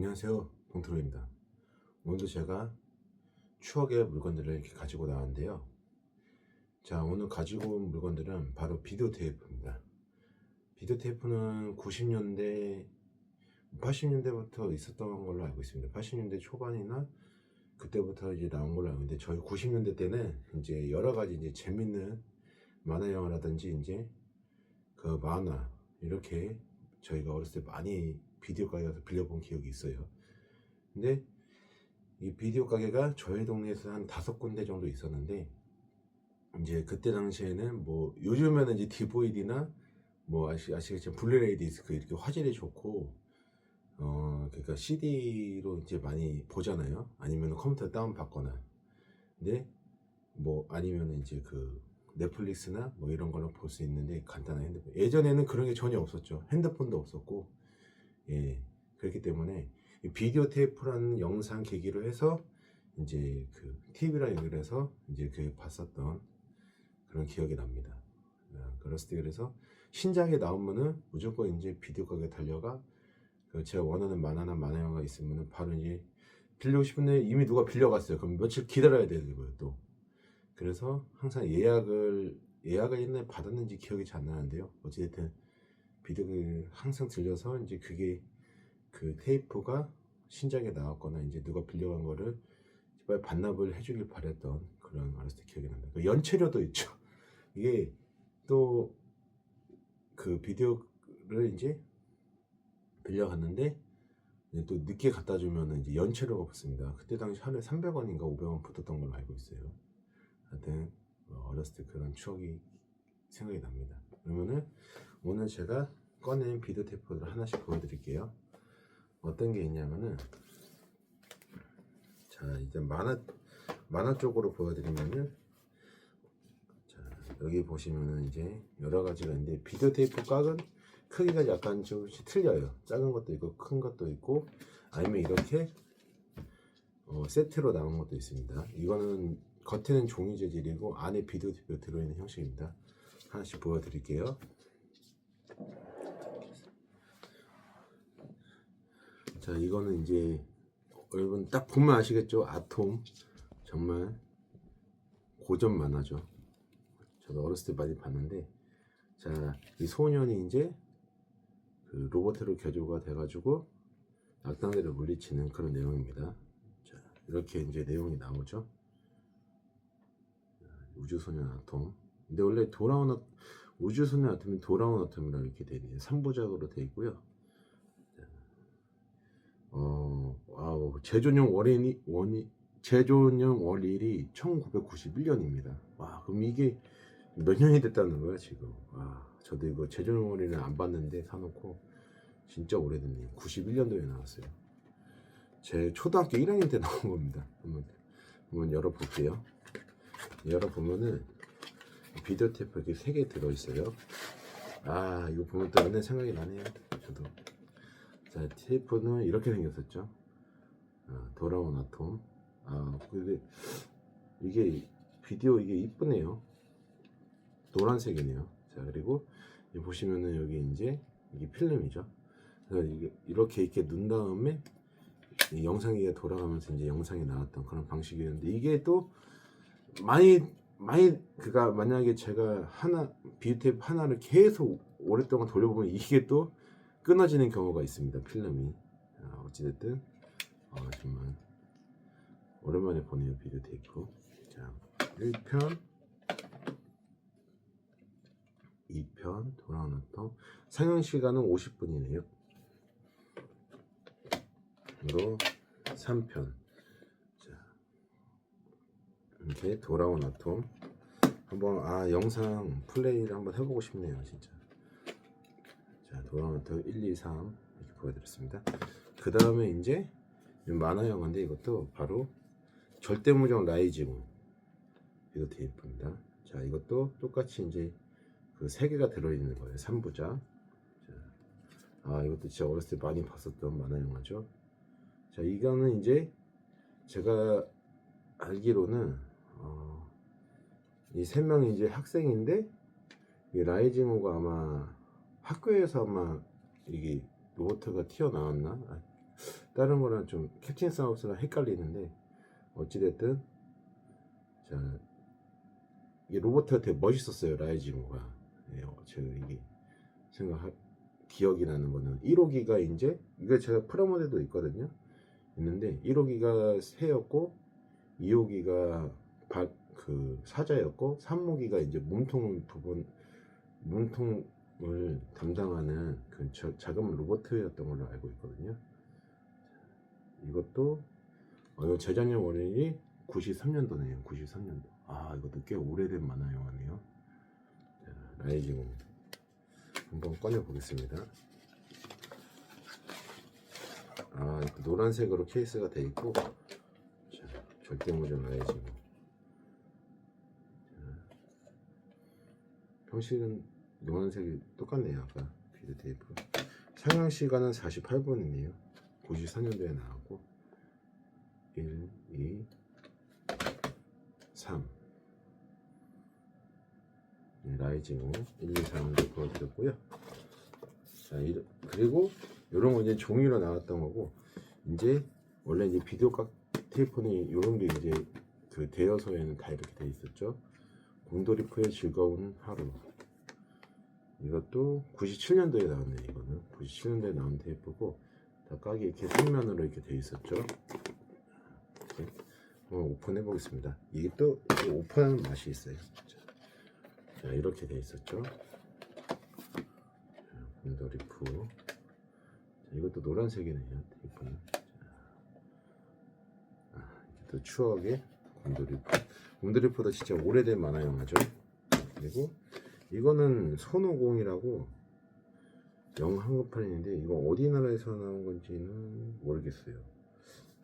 안녕하세요. 동트로입니다. 오늘도 제가 추억의 물건들을 이렇게 가지고 나왔는데요. 자 오늘 가지고 온 물건들은 바로 비디오 테이프입니다. 비디오 테이프는 90년대 80년대부터 있었던 걸로 알고 있습니다. 80년대 초반이나 그때부터 이제 나온 걸로 알고 있는데 저희 90년대 때는 이제 여러 가지 이제 재밌는 만화 영화라든지 이제 그 만화 이렇게 저희가 어렸을 때 많이 비디오 가게 가서 빌려본 기억이 있어요. 근데 이 비디오 가게가 저희 동네에서 한 다섯 군데 정도 있었는데 이제 그때 당시에는 뭐 요즘에는 이제 디보이드나 뭐 아시, 아시겠지만 블루레이 디스크 이렇게 화질이 좋고 어 그러니까 CD로 이제 많이 보잖아요. 아니면 컴퓨터 다운 받거나 근데 뭐 아니면 이제 그 넷플릭스나 뭐 이런 걸로 볼 수 있는데 간단한 핸드폰 예전에는 그런 게 전혀 없었죠. 핸드폰도 없었고 예, 그렇기 때문에 이 비디오 테이프라는 영상 계기로 해서 이제 그 TV랑 연결해서 이제 그 봤었던 그런 기억이 납니다. 아, 그랬을 때 그래서 신작이 나오면은 무조건 이제 비디오 가게 달려가 그 제가 원하는 만화나 만화 영화가 있으면은 바로 이제 빌리고 싶은데 이미 누가 빌려갔어요. 그럼 며칠 기다려야 거예요 또. 그래서 항상 예약을 예약을 옛날에 받았는지 기억이 잘 안 나는데요. 어찌됐든 비디오를 항상 들려서 이제 그게 그 테이프가 신작에 나왔거나 이제 누가 빌려간 거를 빨리 반납을 해주길 바랬던 그런 때 기억이 납니다. 그 연체료도 있죠. 이게 또 그 비디오를 이제 빌려갔는데 이제 또 늦게 갖다 주면은 이제 연체료가 붙습니다. 그때 당시 하루에 300원인가 500원 붙었던 걸로 알고 있어요. 하여튼 어, 어렸을 때 그런 추억이 생각이 납니다. 그러면은 오늘 제가 꺼낸 비디오 테이프를 하나씩 보여드릴게요. 어떤 게 있냐면은 자 이제 만화 만화 쪽으로 보여드리면은 자 여기 보시면은 이제 여러 가지가 있는데 비디오 테이프 깍은 크기가 약간 조금씩 틀려요. 작은 것도 있고 큰 것도 있고 아니면 이렇게 어, 세트로 나온 것도 있습니다. 이거는 겉에는 종이 재질이고 안에 비디오 들어있는 형식입니다. 하나씩 보여드릴게요. 자 이거는 이제 여러분 딱 보면 아시겠죠? 아톰. 정말 고전 만화죠. 저도 어렸을 때 많이 봤는데. 자 이 소년이 이제 그 로봇으로 개조가 돼가지고 악당들을 물리치는 그런 내용입니다. 자 이렇게 이제 내용이 나오죠. 우주소년 아톰. 근데 원래 돌아온 아- 우주소년 아톰이 돌아온 아톰이라 이렇게 돼 있네요. 3부작으로 돼 있고요 어, 와우, 제조용 월인이, 원이, 제조용 월일이 1991년입니다. 와, 그럼 이게 몇 년이 됐다는 거야, 지금. 와, 저도 이거 제조용 월일은 안 봤는데 사놓고 진짜 오래됐네요. 91년도에 나왔어요. 제 초등학교 1학년 때 나온 겁니다. 한번, 한번 열어볼게요. 열어보면은 비디오 테이프 이렇게 3개 들어있어요. 아, 이거 보면 또 옛날 생각이 나네요. 저도. 자, 테이프는 이렇게 생겼었죠. 아, 돌아온 아톰. 아, 근데 이게 비디오 이게 이쁘네요. 노란색이네요. 자, 그리고 보시면은 여기 이제 이게 필름이죠. 그래서 이렇게 이렇게 눈 다음에 이 영상이 돌아가면서 이제 영상이 나왔던 그런 방식이었는데 이게 또 많이 많이 그가 만약에 제가 하나 비디오 테이프 하나를 계속 오랫동안 돌려보면 이게 또 끊어지는 경우가 있습니다. 필름이. 아, 어찌됐든 어, 정말 오랜만에 보네요 비디오 테이프. 자, 1편, 2편 돌아오는 또 상영 시간은 50분이네요. 그리고 3편. 자, 이렇게 돌아온 아톰. 한번 아 영상 플레이를 한번 해보고 싶네요, 진짜. 자, 도라마토 1, 2, 3 이렇게 보여드렸습니다. 그 다음에 이제 이 만화 영화인데 이것도 바로 절대무정 라이징 이거 테이프입니다. 자, 이것도 똑같이 이제 그 세 개가 들어있는 거예요. 3부작. 자, 아, 이것도 진짜 어렸을 때 많이 봤었던 만화 영화죠. 자, 이거는 이제 제가 알기로는 어, 이세 명이 이제 학생인데 이 라이징호가 아마 학교에서 아마 이게 로버트가 튀어나왔나? 아, 다른 거랑 좀 캡틴 사우스랑 헷갈리는데 어찌됐든 자 로버트가 되게 멋있었어요 라이징호가 예, 어, 제가 이게 생각 기억이 나는 거는 1호기가 이제 이거 제가 프라모델도 있거든요 있는데 1호기가 새였고 2호기가 그 사자였고 3호기가 이제 몸통 부분 몸통 을 담당하는 그 저- 자금 로버트였던 걸로 알고 있거든요. 이것도 어, 재작년 월요일이 93년도네요. 93년도. 아 이것도 꽤 오래된 만화 영화네요. 자, 라이징 한번 꺼내 보겠습니다. 아 노란색으로 케이스가 돼 있고 자, 절대 모전 라이징. 형식은 노란색이 똑같네요 아까. 비드 테이프. 상영 시간은 48분이네요. 94년도에 나왔고. 1, 2, 3 네, 라이징 1, 2, 3을 보여드렸고요. 자, 이- 그리고 이런 거 이제 종이로 나왔던 거고 이제 원래 이제 비디오 각 테이프는 이런 게 이제 그 대여서에는 다 이렇게 돼 있었죠. 곰돌이 프의 즐거운 하루 이것도 97년도에 나왔네 이거는. 97년도에 나온 테이프고 다 깍이 이렇게 삼면으로 이렇게 돼 있었죠? 이렇게 한번 오픈해 보겠습니다. 이게 또 오픈하는 맛이 있어요 자, 자, 이렇게 돼 있었죠? 자, 곰돌이프 자, 이것도 노란색이네요 테이프는 자, 아, 또 추억의 곰돌이프 곰돌이프도 진짜 오래된 만화 영화죠? 그리고 이거는 손오공이라고 영 한국판인데 이거 어디 나라에서 나온 건지는 모르겠어요.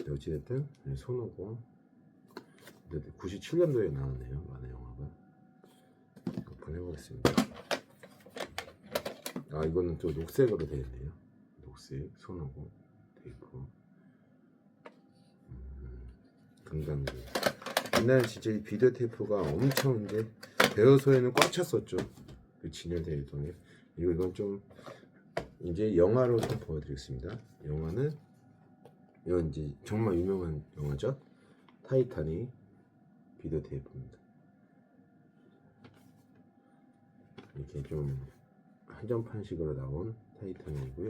어찌됐든 네, 손오공 97년도에 나왔네요 만화 영화가 오픈해보겠습니다. 아 이거는 또 녹색으로 되어 있네요. 녹색 손오공 테이프 음, 금강구 옛날 진짜 이 비디오 테이프가 엄청 이제 대여소에는 꽉 찼었죠. 그 진열 대유통에. 이거 이건 좀 이제 영화로 좀 보여드리겠습니다. 영화는 이건 이제 정말 유명한 영화죠. 타이타닉 비디오 테이프입니다. 이렇게 좀 한정판식으로 나온 타이타닉이고요.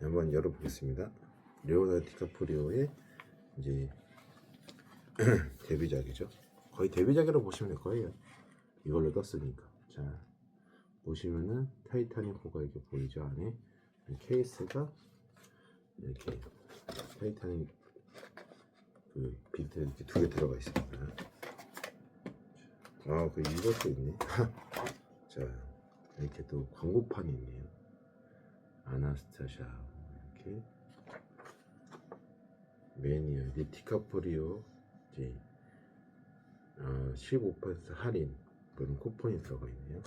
한번 열어보겠습니다. 레오나르도 디카프리오의 이제 데뷔작이죠. 거의 데뷔작이라고 보시면 될 거예요. 이걸로 떴으니까. 자, 보시면은 타이타닉 호가 이렇게 보이죠 안에 이 케이스가 이렇게 타이타닉 그 비트 이렇게 두 개 들어가 있습니다. 아, 그 이것도 있네. 자, 이렇게 또 광고판이 있네요. 아나스타샤 이렇게 매니아 이제 디카프리오 어, 15% 할인 그런 쿠폰이 들어가 있네요.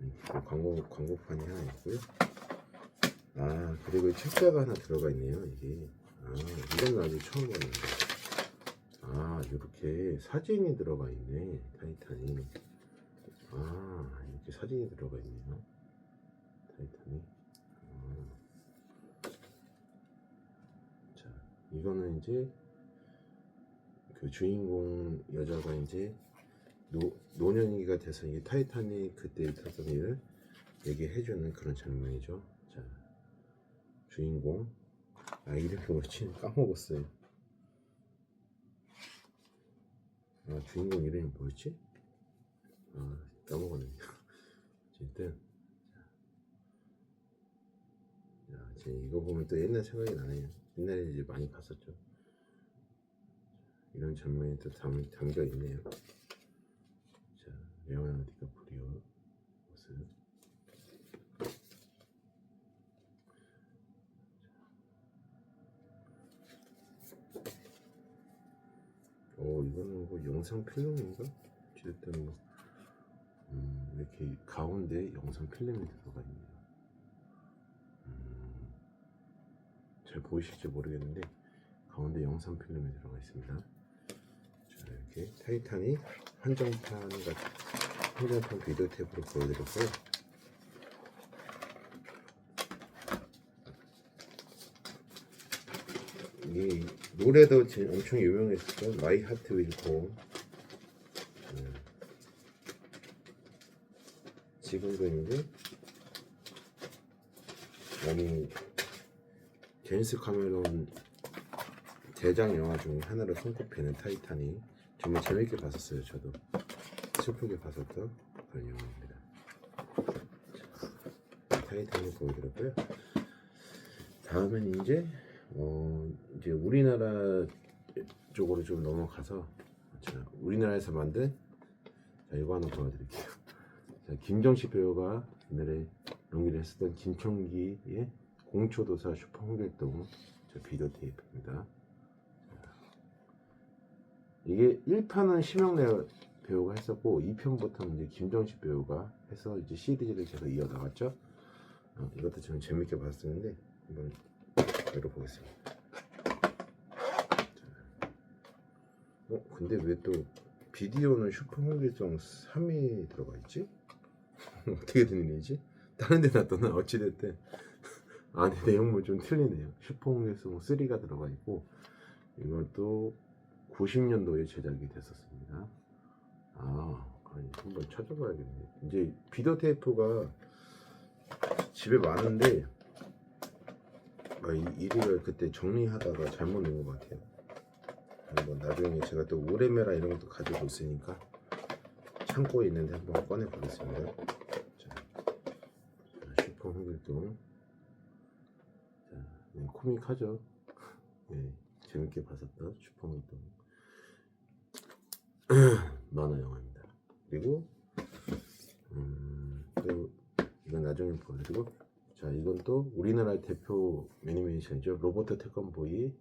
이렇게 또 광고 광고판이 하나 있고요. 아 그리고 책자가 하나 들어가 있네요. 이게 아 이건 아직 처음 봤는데 아 이렇게 사진이 들어가 있네 타이탄이 아 이렇게 사진이 들어가 있네요. 타이탄이 아. 자 이거는 이제 그 주인공 여자가 이제 노, 노년기가 돼서 이 타이타닉 그때 있었던 일을 얘기해주는 그런 장면이죠. 자, 주인공 아 이름이 뭐지? 까먹었어요. 아 주인공 이름이 뭐였지? 아 까먹었네요. 어쨌든 야, 제 이거 보면 또 옛날 생각이 나네요. 옛날에 이제 많이 봤었죠. 이런 장면이 또 담, 담겨 있네요. 자, 레오나르도 디카프리오 모습. 어, 이거는 뭐 영상 필름인가? 어쨌든 뭐, 음, 이렇게 가운데 영상 필름이 들어가 있네요. 음, 잘 보이실지 모르겠는데 가운데 영상 필름이 들어가 있습니다. 자, 이렇게 타이탄이 한정판 같은 한정판 비디오 테이프로 보여드렸고요. 이 노래도 제- 엄청 유명했었던 마이 하트 윌 고. 음. 지금도 있는데 아니 제임스 카메론 대장 영화 중에 하나로 손꼽히는 타이타닉. 정말 재밌게 봤었어요 저도. 슬프게 봤었던 그런 영화입니다. 자, 타이타닉 보여드렸고요. 다음엔 이제 어 이제 우리나라 쪽으로 좀 넘어가서 자, 우리나라에서 만든 자 이거 하나 보여드릴게요. 자, 김정식 배우가 옛날에 연기를 했었던 김청기의 공초도사 슈퍼 홍길동 저 비디오 테이프입니다. 이게 1편은 심영래 배우가 했었고 2편부터는 이제 김정식 배우가 해서 이제 시리즈를 제가 이어 나갔죠. 어, 이것도 저는 재밌게 봤었는데 한번 열어보겠습니다. 자. 어 근데 왜 또 비디오는 슈퍼 홍길동 3이 들어가 있지? 어떻게 된 일이지? 다른 데 놨더나 어찌됐든 안에 내용물 좀 틀리네요. 슈퍼홍길동 3가 들어가 있고 이것도 90년도에 제작이 됐었습니다. 아, 한번 찾아봐야겠네. 이제 비디오 테이프가 집에 많은데 아, 이, 이리를 그때 정리하다가 잘못 넣은 것 같아요. 한번 나중에 제가 또 오레메라 이런 것도 가지고 있으니까 창고에 있는데 한번 꺼내 보겠습니다. 자, 자, 슈퍼 홍길동. 자, 네, 코믹 하죠. 네, 재밌게 봤었던 슈퍼 홍길동. 만화 영화입니다. 그리고 음, 또 이건 나중에 보여드리고 자 이건 또 우리나라 대표 애니메이션이죠 로버트 태권보이입니다.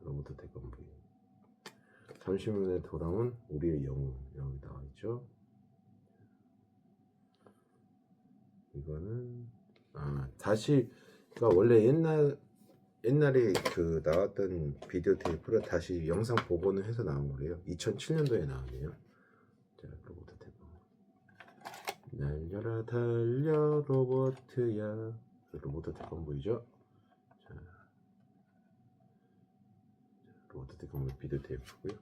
로버트 태권보이 30년에 돌아온 우리의 영웅 여기 나와 있죠. 이거는 아 다시 그러니까 원래 옛날 옛날에 그 나왔던 비디오 테이프를 다시 영상 복원을 해서 나온 거래요. 2007년도에 나왔네요. 자, 로버트 테이프. 날려라 달려 로버트야. 그 로버트 테이프 보이죠? 자, 로버트 테이프 비디오 테이프고요.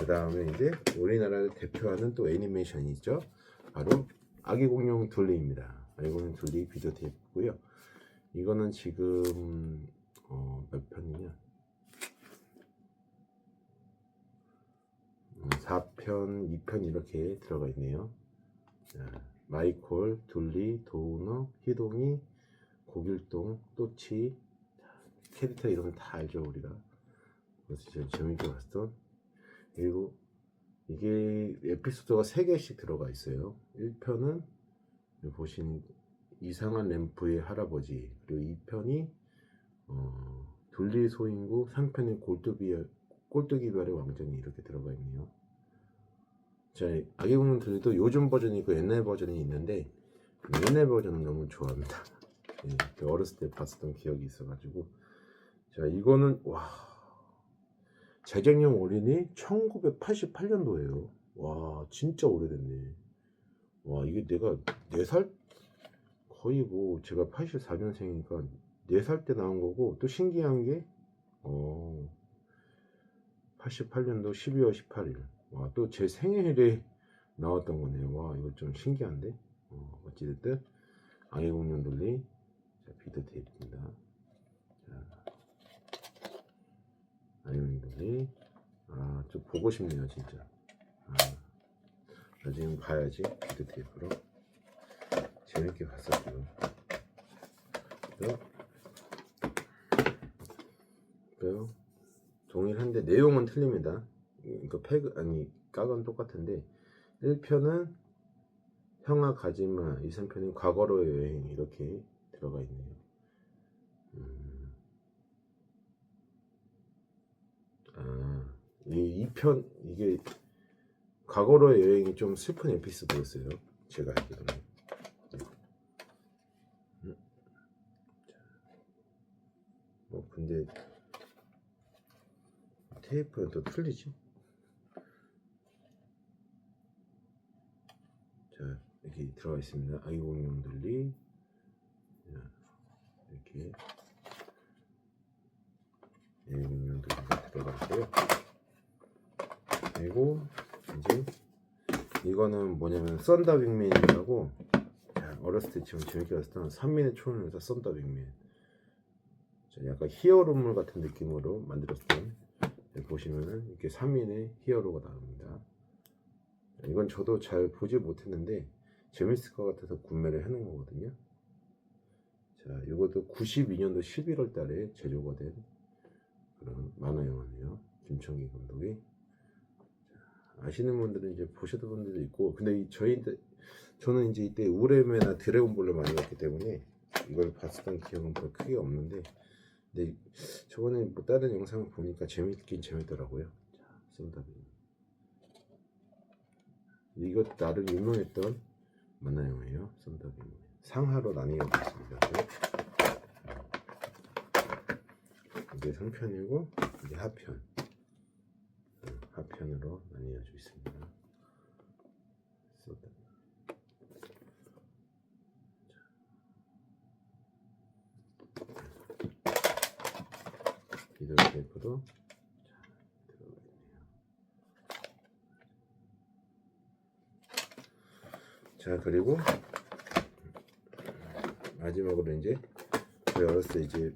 그 다음에 이제 우리나라를 대표하는 또 애니메이션이 있죠. 바로 아기 공룡 둘리입니다. 아기 공룡 둘리 비디오 테이프고요. 이거는 지금 어, 몇 편이냐? 음, 4편, 2편 이렇게 들어가 있네요. 자, 마이콜, 둘리, 도우너, 희동이, 고길동, 또치 자, 캐릭터 이름은 다 알죠 우리가. 그래서 진짜 재밌게 봤던 그리고 이게 에피소드가 3개씩 들어가 있어요. 1편은 보신 이상한 램프의 할아버지 그리고 2편이 어, 둘리 소인구 3편이 골뚜기 꼴뚜기 별의 왕정이 이렇게 들어가 있네요. 자, 아기 공룡 둘리도 요즘 버전이 있고 옛날 버전이 있는데 옛날 버전은 너무 좋아합니다. 예, 그 어렸을 때 봤었던 기억이 있어가지고 자 이거는 와 재작년 올인이 1988년도예요. 와 진짜 오래됐네. 와 이게 내가 4살? 거의 뭐 제가 84년생이니까 4살 때 나온 거고 또 신기한 게 어, 88년도 12월 18일. 와 또 제 생일에 나왔던 거네요 와 이거 좀 신기한데? 어, 어찌됐든 아기 공룡 돌리 자, 비드 테이프입니다 자, 공룡 돌리 아좀 보고 싶네요 진짜 아, 나중에 봐야지 비드 테이프로 재밌게. 또, 또 동일한데 내용은 틀립니다. 패그 아니 각은 똑같은데 1편은 형아 가지마 2, 3편은 과거로 여행 이렇게 들어가 있네요. 음. 아, 이 2편 이게 과거로 여행이 좀 슬픈 에피소드였어요. 제가 알기로는. 뭐 근데 테이프는 또 틀리지. 자 이렇게 들어가 있습니다. 아이공용 들리 자, 이렇게 아이공용 들리가 들어가 있고요. 그리고 이제 이거는 뭐냐면 썬더 빅맨이라고 자, 어렸을 때 지금 재밌게 봤던 산민의 초원을 해서 썬더 빅맨. 자, 약간 히어로물 같은 느낌으로 만들었던 여기 보시면은 이렇게 산민의 히어로가 나옵니다. 자, 이건 저도 잘 보지 못했는데 재밌을 것 같아서 구매를 해놓은 거거든요. 자 이것도 92년도 11월 달에 제조가 된 그런 만화 영화네요. 김청기 감독이 아시는 분들은 이제 보셨던 분들도 있고 근데 이 저희 저는 이제 이때 우레메나 드래곤볼을 많이 봤기 때문에 이걸 봤었던 기억은 별로 크게 없는데 근데 저번에 뭐 다른 영상을 보니까 재밌긴 재밌더라고요. 자 이거 나름 유명했던 만화 영화예요 썬더비 상하로 나뉘어 있습니다. 이게 상편이고 이게 하편. 음, 하편으로 나뉘어져 있습니다. 쏟아. 비들 테이프도 자, 들어가 있네요. 자 그리고 마지막으로 이제 저희 어렸을 때 이제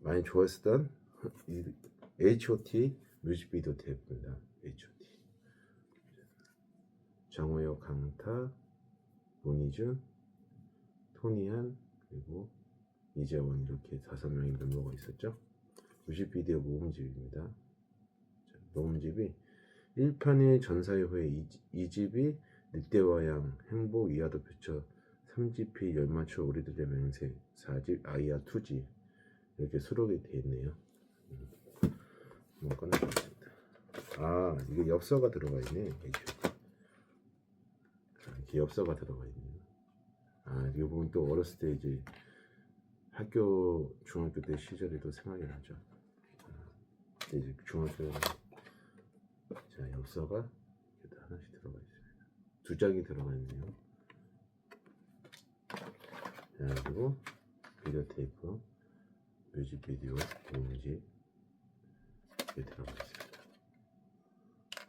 많이 좋아했었던 이 H.O.T 뮤직비디오 테이프입니다. H.O.T. 정호혁, 강타, 문희준, 토니안 그리고 이재원 이렇게 다섯 명의 멤버가 있었죠. 뮤직비디오 모음집입니다. 자, 모음집이 1편이 전사의 후에 2집이 늑대와 양, 행복, 이하도 표처 3집이 열맞춰 우리들의 맹세 4집 아이야 투지 이렇게 수록이 되어 있네요. 한번 꺼내보겠습니다. 아 이게 엽서가 들어가 있네. H.O.T. 아, 이렇게 엽서가 들어가 있네요. 아 이거 보면 또 어렸을 때 이제 학교 중학교 때 시절이 또 생각이 나죠. 아, 이제 중학교 자 엽서가 이렇게 하나씩 들어가 있습니다. 두 장이 들어가 있네요. 자 그리고 비디오 테이프, 뮤직비디오, 공지 이렇게 들어가 있습니다.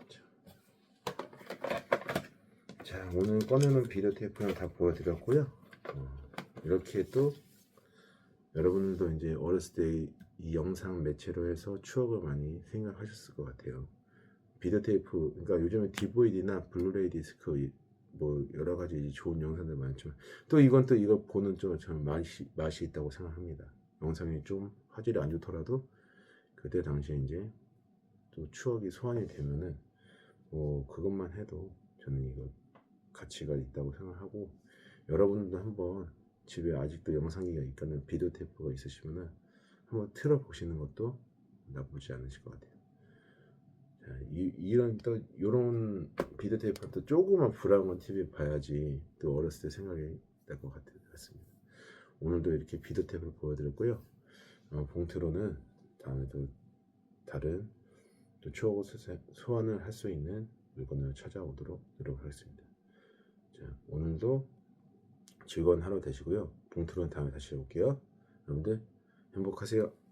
자, 자, 오늘 꺼내놓은 비디오 테이프는 다 보여드렸고요. 어, 이렇게 또 여러분들도 이제 어렸을 때 이 영상 매체로 해서 추억을 많이 생각하셨을 것 같아요. 비디오 테이프, 그러니까 요즘에 DVD나 블루레이 디스크 이- 뭐 여러 가지 좋은 영상들 많지만 또 이건 또 이거 보는 좀 저는 맛이 맛이 있다고 생각합니다. 영상이 좀 화질이 안 좋더라도 그때 당시에 이제 또 추억이 소환이 되면은 뭐 그것만 해도 저는 이거 가치가 있다고 생각하고 여러분도 한번 집에 아직도 영상기가 있거나 비디오 테이프가 있으시면은 한번 틀어 보시는 것도 나쁘지 않으실 것 같아요. 자, 이, 이런 또 이런 비디오 테이프는 또 조그만 브라운 TV 봐야지 또 어렸을 때 생각이 날 것 같습니다. 오늘도 이렇게 비디오 테이프를 보여드렸고요. 어, 봉투로는 다음에 또 다른 또 추억을 소- 소환을 할 수 있는 물건을 찾아오도록 노력하겠습니다. 자, 오늘도 즐거운 하루 되시고요. 봉투는 다음에 다시 올게요. 여러분들 행복하세요.